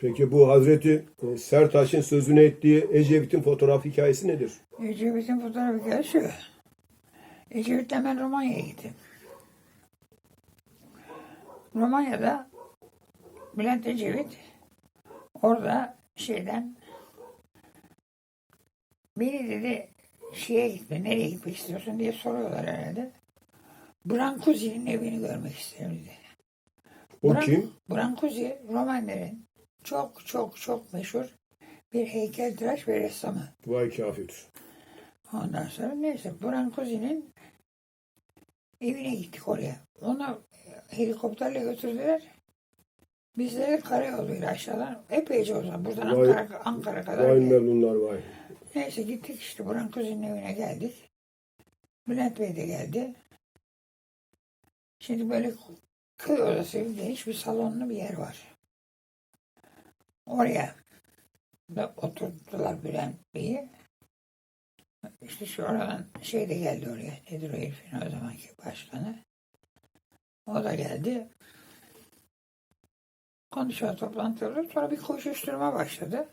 Peki bu Hazreti e, Sertaç'ın sözüne ettiği Ecevit'in fotoğraf hikayesi nedir? Ecevit'in fotoğrafı hikayesi şu. Ecevit'le ben Romanya'ya gittim. Romanya'da Bülent Ecevit orada şeyden beni dedi şeye gitme, nereye gitmek istiyorsun diye soruyorlar herhalde. Brancusi'nin evini görmek isterim dedi. O Bran- kim? Brancusi Romanların çok çok çok meşhur bir heykeltıraş ve ressamı. Vay kafir. Ondan sonra neyse Brancusi'nin evine gittik oraya. Onu helikopterle götürdüler. Bizleri karayoluyla aşağıdan epeyce uzak. Buradan Vay- Ankara, Ankara kadar. Vay melunlar vay. Neyse gittik işte Brancusi'nin evine geldik. Bülent Bey de geldi. Şimdi böyle köy odası gibi geniş bir salonlu bir yer var. Oraya da oturttular Bülent Bey'i. İşte şu oradan şey de geldi oraya. Nedir o herifin o zamanki başkanı. O da geldi. Konuşuyor toplantıları. Sonra bir koşuşturma başladı.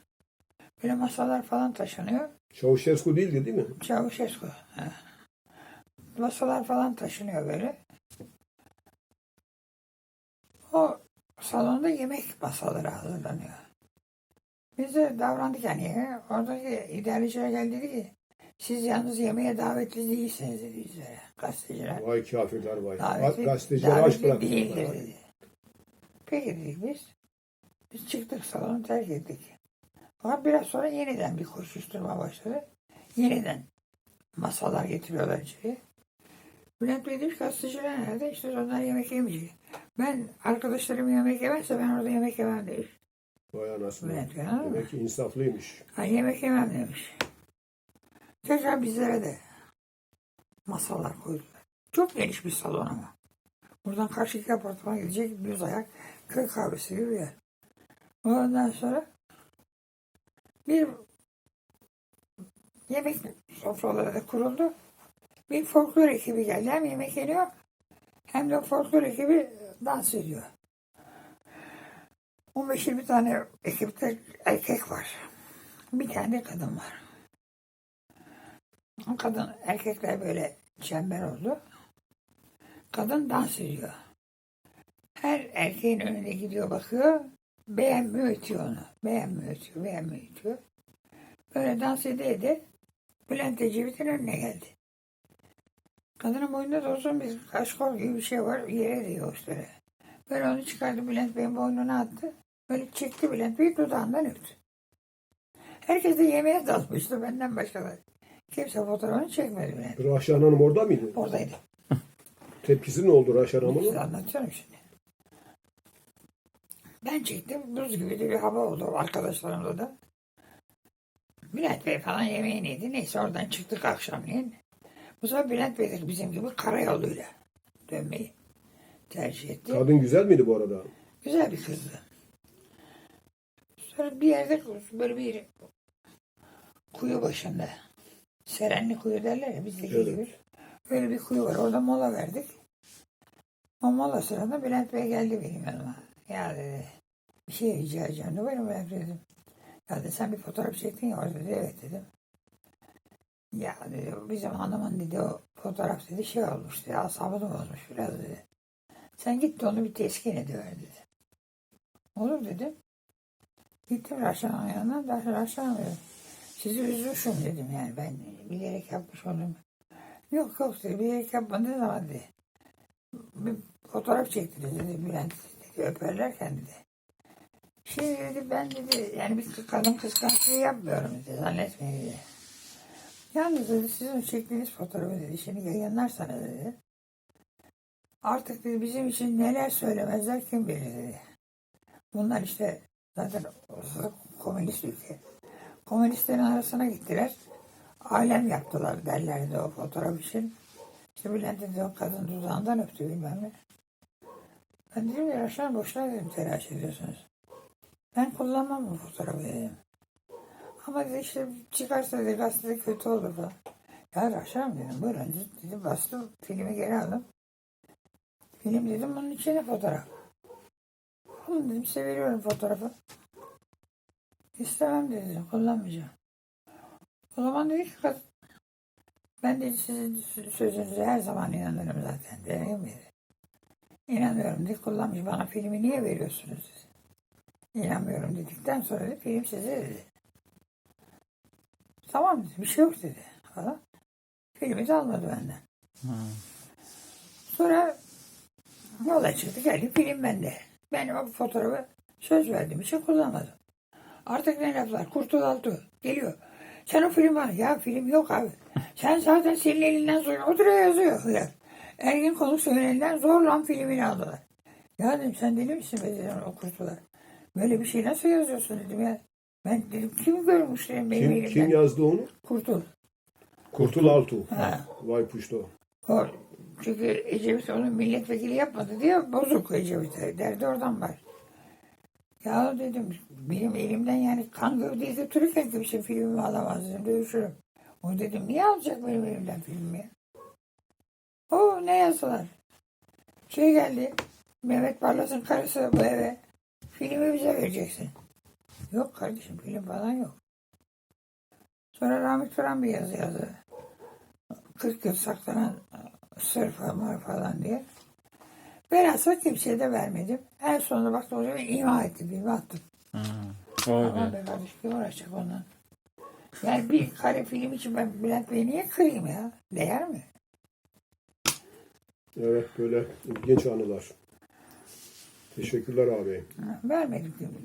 Böyle masalar falan taşınıyor. Çavuşescu değildi değil mi? Çavuşescu. ha. Masalar falan taşınıyor böyle. O salonda yemek masaları hazırlanıyor. Biz de davrandık yani. Oradaki idareciler geldi dedi ki siz yalnız yemeğe davetli değilsiniz dedi bizlere. Gazeteciler. Vay kafirler vay. Davetli, Gazeteciler aç bırakmışlar. değildir dedi. Peki dedik biz. Biz çıktık salonu terk ettik. Fakat biraz sonra yeniden bir koşuşturma başladı. Yeniden masalar getiriyorlar içeri. Bülent Bey demiş gazeteciler nerede? İşte onlar yemek yemeyecek. Ben arkadaşlarım yemek yemezse ben orada yemek yemem demiş. Vay anasını. Evet ya. Demek ki insaflıymış. Ha, yemek yemem demiş. Tekrar bizlere de masalar koydular. Çok geniş bir salon ama. Buradan karşıki apartmana gidecek düz ayak köy kahvesi gibi bir yer. Ondan sonra bir yemek sofraları da kuruldu. Bir folklor ekibi geldi. Hem yemek yeniyor hem de folklor ekibi dans ediyor. 15-20 tane ekipte erkek var. Bir tane kadın var. O kadın erkekler böyle çember oldu. Kadın dans ediyor. Her erkeğin önüne gidiyor bakıyor. Beğenmiyor ötüyor onu. Beğenmiyor ötüyor. Beğenmiyor ötüyor. Böyle dans ede ede Bülent Ecevit'in önüne geldi. Kadının boynunda da uzun bir kaşkol gibi bir şey var. Yere değiyor üstüne. Böyle onu çıkardı Bülent Bey'in boynuna attı. Böyle çekti Bülent Bey dudağından öptü. Herkes de yemeğe dalmıştı benden başkaları. Kimse fotoğrafını çekmedi Bülent. Rahşan Hanım orada mıydı? Oradaydı. Tepkisi ne oldu Rahşan Size Hanım'ın? anlatıyorum şimdi. Ben çektim. Buz gibi de bir hava oldu arkadaşlarımla da. Bülent Bey falan yemeğini yedi. Neyse oradan çıktık akşamleyin. Bu sefer Bülent Bey de bizim gibi karayoluyla dönmeyi tercih etti. Kadın güzel miydi bu arada? Güzel bir kızdı. Sonra bir yerde böyle bir kuyu başında. Serenli kuyu derler ya bizdeki Evet. gibi. Öyle bir kuyu var. Orada mola verdik. O mola sırasında Bülent Bey geldi benim yanıma. Ya dedi bir şey rica edeceğim. Ne var Bülent Bey dedim. Ya dedi sen bir fotoğraf çektin ya orada dedi. Evet dedim. Ya dedi bizim hanımın dedi o fotoğraf dedi şey olmuş dedi. Asabını bozmuş biraz dedi. Sen git de onu bir teskin ediver dedi. Olur dedim. Gittim Raşan'ın yanına. Da Raşan. Sizi üzmüşüm dedim yani ben bilerek yapmış oldum. Yok yok dedi bilerek yapmadınız ama dedi. Bir fotoğraf çektiniz dedi Bülent dedi öperlerken dedi. Şimdi dedi ben dedi yani bir kadın kıskançlığı yapmıyorum dedi zannetmeyin dedi. Yalnız dedi sizin çektiğiniz fotoğrafı dedi şimdi yayınlarsanız dedi. Artık dedi bizim için neler söylemezler kim bilir dedi. Bunlar işte zaten komünist ülke. Komünistlerin arasına gittiler. Alem yaptılar derlerdi o fotoğraf için. İşte Bülent'in de o kadın dudağından öptü bilmem ne. Ben dedim ya Raşan boşuna dedim telaş ediyorsunuz. Ben kullanmam bu fotoğrafı dedim. Ama dedi işte çıkarsa dedi gazetede kötü olur falan. Ya Raşan dedim buyurun dedim bastım filmi geri aldım. Film dedim bunun içine fotoğraf. Oğlum dedim size veriyorum fotoğrafı. İstemem dedi, kullanmayacağım. O zaman dedi ki kadın, ben de sizin sözünüze her zaman inanırım zaten. Değil mi? İnanıyorum dedi, kullanmış. Bana filmi niye veriyorsunuz dedi. İnanmıyorum dedikten sonra da film size dedi. Tamam dedi, bir şey yok dedi. Falan. Filmi de almadı benden. Sonra yola çıktık geldi film bende. Ben o fotoğrafı söz verdiğim için kullanmadım. Artık ne laflar? Kurtul Altu geliyor. Sen o film var. Ya film yok abi. Sen zaten senin elinden zor. Oturuyor yazıyor. Ergin konuk senin elinden zorla filmini aldılar. Ya dedim sen deli misin be dedim o kurtular. Böyle bir şey nasıl yazıyorsun dedim ya. Ben dedim kim görmüş dedim benim Kim, elimden. kim yazdı onu? Kurtul. Kurtul Altuğ. Ha. Vay puşto. O, çünkü Ecevit onu milletvekili yapmadı diye bozuk Ecevit. Derdi oradan var. Ya dedim benim elimden yani kan gövdeyi götürürken kimse filmimi alamaz dedim. Dövüşürüm. O dedim niye alacak benim elimden filmi? O ne yazdılar? Şey geldi. Mehmet Barlas'ın karısı bu eve. Filmi bize vereceksin. Yok kardeşim film falan yok. Sonra Rahmet Turan bir yazı yazdı. 40 yıl saklanan sır var falan diye. Ben aslında kimseye de vermedim. En sonunda baktım o zaman ima ettim, ima attım. Vay Aman be. kardeş kim uğraşacak ondan? Yani bir kare film için ben Bülent Bey'i niye kırayım ya? Değer mi? Evet böyle ilginç anılar. Teşekkürler abi. Ha, Vermedim filmi.